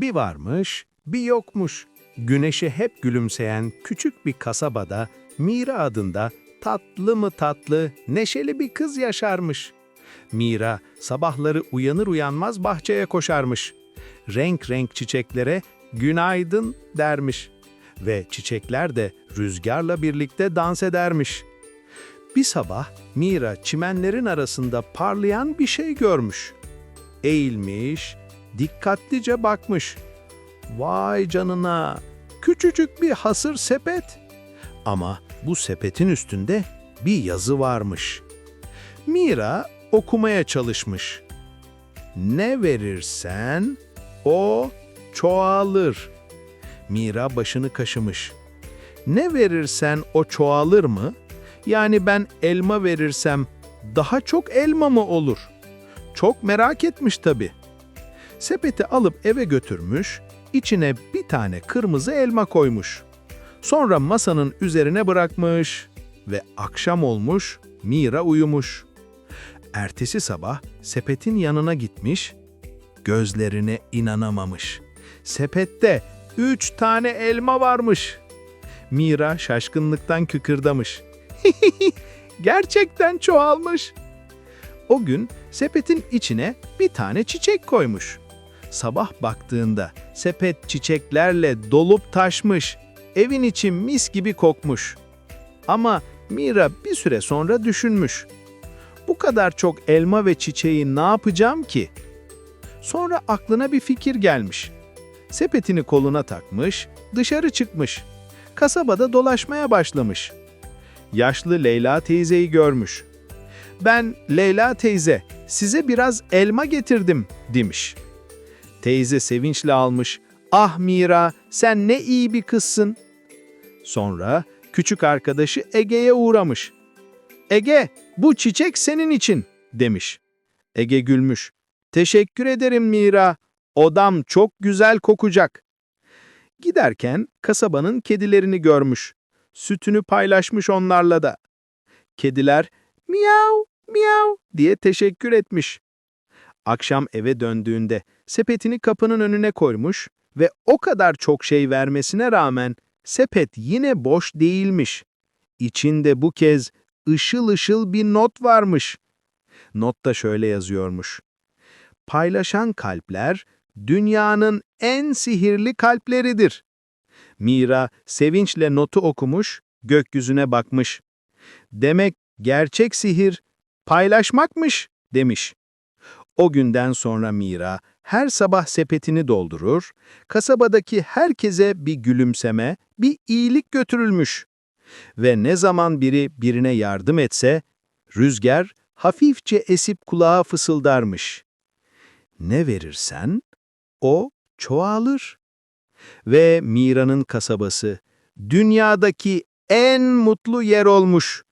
Bir varmış, bir yokmuş. Güneşe hep gülümseyen küçük bir kasabada Mira adında tatlı mı tatlı, neşeli bir kız yaşarmış. Mira sabahları uyanır uyanmaz bahçeye koşarmış. Renk renk çiçeklere günaydın dermiş. Ve çiçekler de rüzgarla birlikte dans edermiş. Bir sabah Mira çimenlerin arasında parlayan bir şey görmüş. Eğilmiş, dikkatlice bakmış. Vay canına, küçücük bir hasır sepet. Ama bu sepetin üstünde bir yazı varmış. Mira okumaya çalışmış. Ne verirsen o çoğalır. Mira başını kaşımış. Ne verirsen o çoğalır mı? Yani ben elma verirsem daha çok elma mı olur? Çok merak etmiş tabii. Sepeti alıp eve götürmüş, içine bir tane kırmızı elma koymuş. Sonra masanın üzerine bırakmış ve akşam olmuş, Mira uyumuş. Ertesi sabah sepetin yanına gitmiş, gözlerine inanamamış. Sepette üç tane elma varmış. Mira şaşkınlıktan kıkırdamış. Gerçekten çoğalmış. O gün sepetin içine bir tane çiçek koymuş. Sabah baktığında sepet çiçeklerle dolup taşmış. Evin içi mis gibi kokmuş. Ama Mira bir süre sonra düşünmüş. Bu kadar çok elma ve çiçeği ne yapacağım ki? Sonra aklına bir fikir gelmiş. Sepetini koluna takmış, dışarı çıkmış. Kasabada dolaşmaya başlamış. Yaşlı Leyla teyzeyi görmüş. Ben Leyla teyze, size biraz elma getirdim demiş. Teyze sevinçle almış. Ah Mira, sen ne iyi bir kızsın. Sonra küçük arkadaşı Ege'ye uğramış. Ege, bu çiçek senin için demiş. Ege gülmüş. Teşekkür ederim Mira. Odam çok güzel kokacak. Giderken kasabanın kedilerini görmüş. Sütünü paylaşmış onlarla da. Kediler miyav miyav diye teşekkür etmiş. Akşam eve döndüğünde sepetini kapının önüne koymuş ve o kadar çok şey vermesine rağmen sepet yine boş değilmiş. İçinde bu kez ışıl ışıl bir not varmış. Notta şöyle yazıyormuş. Paylaşan kalpler dünyanın en sihirli kalpleridir. Mira sevinçle notu okumuş, gökyüzüne bakmış. Demek gerçek sihir paylaşmakmış demiş. O günden sonra Mira her sabah sepetini doldurur, kasabadaki herkese bir gülümseme, bir iyilik götürülmüş. Ve ne zaman biri birine yardım etse, rüzgar hafifçe esip kulağa fısıldarmış. Ne verirsen, o çoğalır. Ve Mira'nın kasabası dünyadaki en mutlu yer olmuş.